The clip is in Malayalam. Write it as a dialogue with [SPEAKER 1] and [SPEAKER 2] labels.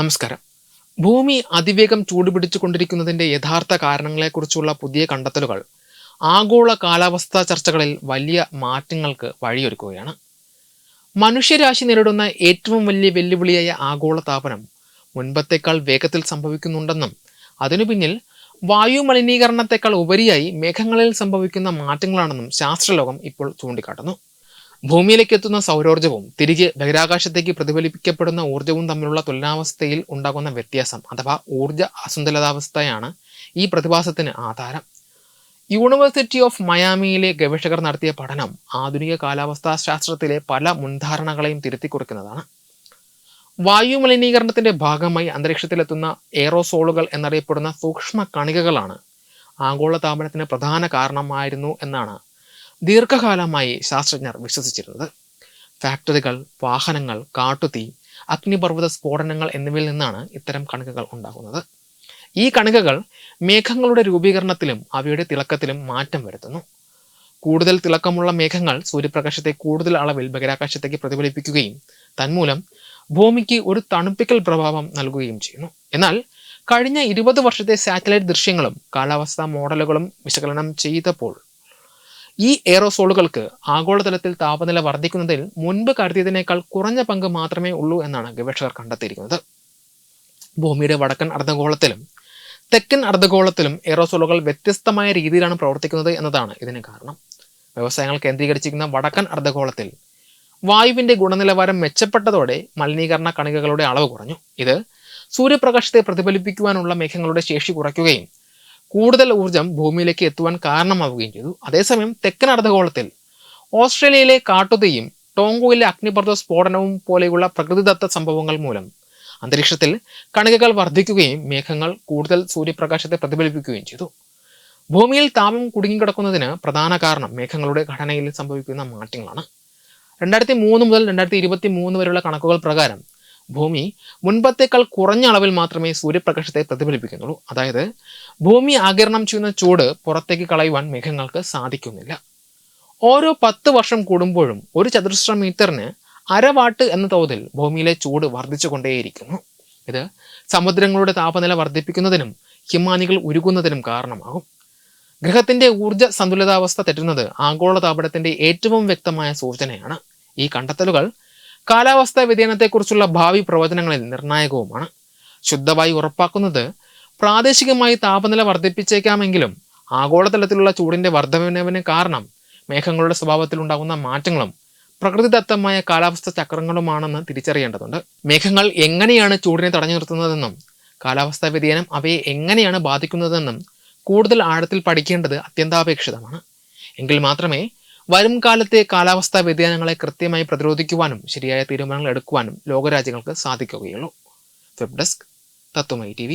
[SPEAKER 1] നമസ്കാരം. ഭൂമി അതിവേഗം ചൂടുപിടിച്ചുകൊണ്ടിരിക്കുന്നതിന്റെ യഥാർത്ഥ കാരണങ്ങളെക്കുറിച്ചുള്ള പുതിയ കണ്ടെത്തലുകൾ. ആഗോള കാലാവസ്ഥാ ചർച്ചകളിൽ വലിയ മാറ്റങ്ങൾക്ക് വഴിയൊരുക്കുകയാണ്. മനുഷ്യരാശി നേരിടുന്ന ഏറ്റവും വലിയ വെല്ലുവിളിയായ ആഗോള താപനം മുൻപത്തേക്കാൾ വേഗത്തിൽ സംഭവിക്കുന്നുണ്ടെന്നും അതിനു പിന്നിൽ വായു മലിനീകരണത്തെക്കാൾ ഉപരിയായി മേഘങ്ങളിൽ സംഭവിക്കുന്ന മാറ്റങ്ങളാണെന്നും ശാസ്ത്രലോകം ഇപ്പോൾ ചൂണ്ടിക്കാട്ടുന്നു. ഭൂമിയിലേക്ക് എത്തുന്ന സൗരോർജവും തിരികെ ബഹിരാകാശത്തേക്ക് പ്രതിഫലിപ്പിക്കപ്പെടുന്ന ഊർജവും തമ്മിലുള്ള തുലനാവസ്ഥയിൽ ഉണ്ടാകുന്ന വ്യത്യാസം അഥവാ ഊർജ അസന്തുലിതാവസ്ഥയാണ് ഈ പ്രതിഭാസത്തിന് ആധാരം. യൂണിവേഴ്സിറ്റി ഓഫ് മയാമിയിലെ ഗവേഷകർ നടത്തിയ പഠനം ആധുനിക കാലാവസ്ഥാ ശാസ്ത്രത്തിലെ പല മുൻധാരണകളെയും തിരുത്തിക്കുറിക്കുന്നതാണ്. വായു മലിനീകരണത്തിന്റെ ഭാഗമായി അന്തരീക്ഷത്തിലെത്തുന്ന എയറോസോളുകൾ എന്നറിയപ്പെടുന്ന സൂക്ഷ്മ കണികകളാണ് ആഗോള താപനത്തിന് പ്രധാന കാരണമായിരുന്നു എന്നാണ് ദീർഘകാലമായി ശാസ്ത്രജ്ഞർ വിശ്വസിച്ചിരുന്നത് ഫാക്ടറികൾ വാഹനങ്ങൾ കാട്ടുതീ അഗ്നിപർവത സ്ഫോടനങ്ങൾ എന്നിവയിൽ നിന്നാണ് ഇത്തരം കണികകൾ ഉണ്ടാകുന്നത്. ഈ കണികകൾ മേഘങ്ങളുടെ രൂപീകരണത്തിലും അവയുടെ തിളക്കത്തിലും മാറ്റം വരുത്തുന്നു. കൂടുതൽ തിളക്കമുള്ള മേഘങ്ങൾ സൂര്യപ്രകാശത്തെ കൂടുതൽ അളവിൽ ബഹിരാകാശത്തേക്ക് പ്രതിഫലിപ്പിക്കുകയും തന്മൂലം ഭൂമിക്ക് ഒരു തണുപ്പിക്കൽ പ്രഭാവം നൽകുകയും ചെയ്യുന്നു. എന്നാൽ കഴിഞ്ഞ ഇരുപത് വർഷത്തെ സാറ്റലൈറ്റ് ദൃശ്യങ്ങളും കാലാവസ്ഥാ മോഡലുകളും വിശകലനം ചെയ്തപ്പോൾ ഈ എയറോസോളുകൾക്ക് ആഗോളതലത്തിൽ താപനില വർദ്ധിക്കുന്നതിൽ മുൻപ് കരുതിയതിനേക്കാൾ കുറഞ്ഞ പങ്ക് മാത്രമേ ഉള്ളൂ എന്നാണ് ഗവേഷകർ കണ്ടെത്തിയിരിക്കുന്നത്. ഭൂമിയുടെ വടക്കൻ അർദ്ധഗോളത്തിലും തെക്കൻ അർദ്ധഗോളത്തിലും എയറോസോളുകൾ വ്യത്യസ്തമായ രീതിയിലാണ് പ്രവർത്തിക്കുന്നത് എന്നതാണ് ഇതിന് കാരണം. വ്യവസായങ്ങൾ കേന്ദ്രീകരിച്ചിരിക്കുന്ന വടക്കൻ അർദ്ധഗോളത്തിൽ വായുവിന്റെ ഗുണനിലവാരം മെച്ചപ്പെട്ടതോടെ മലിനീകരണ കണികകളുടെ അളവ് കുറഞ്ഞു. ഇത് സൂര്യപ്രകാശത്തെ പ്രതിഫലിപ്പിക്കുവാനുള്ള മേഘങ്ങളുടെ ശേഷി കുറയ്ക്കുകയും കൂടുതൽ ഊർജം ഭൂമിയിലേക്ക് എത്തുവാൻ കാരണമാവുകയും ചെയ്തു. അതേസമയം തെക്കൻ അർദ്ധഗോളത്തിൽ ഓസ്ട്രേലിയയിലെ കാട്ടുതീയും ടോങ്കോയിലെ അഗ്നിപർവത സ്ഫോടനവും പോലെയുള്ള പ്രകൃതിദത്ത സംഭവങ്ങൾ മൂലം അന്തരീക്ഷത്തിൽ കണികകൾ വർദ്ധിക്കുകയും മേഘങ്ങൾ കൂടുതൽ സൂര്യപ്രകാശത്തെ പ്രതിഫലിപ്പിക്കുകയും ചെയ്തു. ഭൂമിയിൽ താപം കുടുങ്ങിക്കിടക്കുന്നതിന് പ്രധാന കാരണം മേഘങ്ങളുടെ ഘടനയിൽ സംഭവിക്കുന്ന മാറ്റങ്ങളാണ്. രണ്ടായിരത്തി മൂന്ന് മുതൽ രണ്ടായിരത്തി ഇരുപത്തി മൂന്ന് വരെയുള്ള കണക്കുകൾ പ്രകാരം ഭൂമി മുൻപത്തേക്കാൾ കുറഞ്ഞ അളവിൽ മാത്രമേ സൂര്യപ്രകാശത്തെ പ്രതിഫലിപ്പിക്കുന്നുള്ളൂ. അതായത് ഭൂമി ആകിരണം ചെയ്യുന്ന ചൂട് പുറത്തേക്ക് കളയുവാൻ മേഘങ്ങൾക്ക് സാധിക്കുന്നില്ല. ഓരോ പത്ത് വർഷം കൂടുമ്പോഴും ഒരു ചതുരശ്ര മീറ്ററിന് അരവാട്ട് എന്ന തോതിൽ ഭൂമിയിലെ ചൂട് വർദ്ധിച്ചുകൊണ്ടേയിരിക്കുന്നു. ഇത് സമുദ്രങ്ങളുടെ താപനില വർദ്ധിപ്പിക്കുന്നതിനും ഹിമാനികൾ ഉരുകുന്നതിനും കാരണമാകും. ഗ്രഹത്തിന്റെ ഊർജ സന്തുലിതാവസ്ഥ തെറ്റുന്നത് ആഗോള താപനത്തിന്റെ ഏറ്റവും വ്യക്തമായ സൂചനയാണ്. ഈ കണ്ടെത്തലുകൾ കാലാവസ്ഥാ വ്യതിയാനത്തെക്കുറിച്ചുള്ള ഭാവി പ്രവചനങ്ങളിൽ നിർണായകവുമാണ്. ശുദ്ധവായു ഉറപ്പാക്കുന്നത് പ്രാദേശികമായി താപനില വർദ്ധിപ്പിച്ചേക്കാമെങ്കിലും ആഗോളതലത്തിലുള്ള ചൂടിന്റെ വർദ്ധനവിന് കാരണം മേഘങ്ങളുടെ സ്വഭാവത്തിൽ ഉണ്ടാകുന്ന മാറ്റങ്ങളും പ്രകൃതിദത്തമായ കാലാവസ്ഥ ചക്രങ്ങളുമാണെന്ന് തിരിച്ചറിയേണ്ടതുണ്ട്. മേഘങ്ങൾ എങ്ങനെയാണ് ചൂടിനെ തടഞ്ഞു നിർത്തുന്നതെന്നും കാലാവസ്ഥാ വ്യതിയാനം അവയെ എങ്ങനെയാണ് ബാധിക്കുന്നതെന്നും കൂടുതൽ ആഴത്തിൽ പഠിക്കേണ്ടത് അത്യന്താപേക്ഷിതമാണ്. എങ്കിൽ മാത്രമേ വരും കാലത്തെ കാലാവസ്ഥാ വ്യതിയാനങ്ങളെ കൃത്യമായി പ്രതിരോധിക്കുവാനും ശരിയായ തീരുമാനങ്ങൾ എടുക്കുവാനും ലോകരാജ്യങ്ങൾക്ക് സാധിക്കുകയുള്ളൂ. വെബ് ഡെസ്ക് തത്വമൈ ടി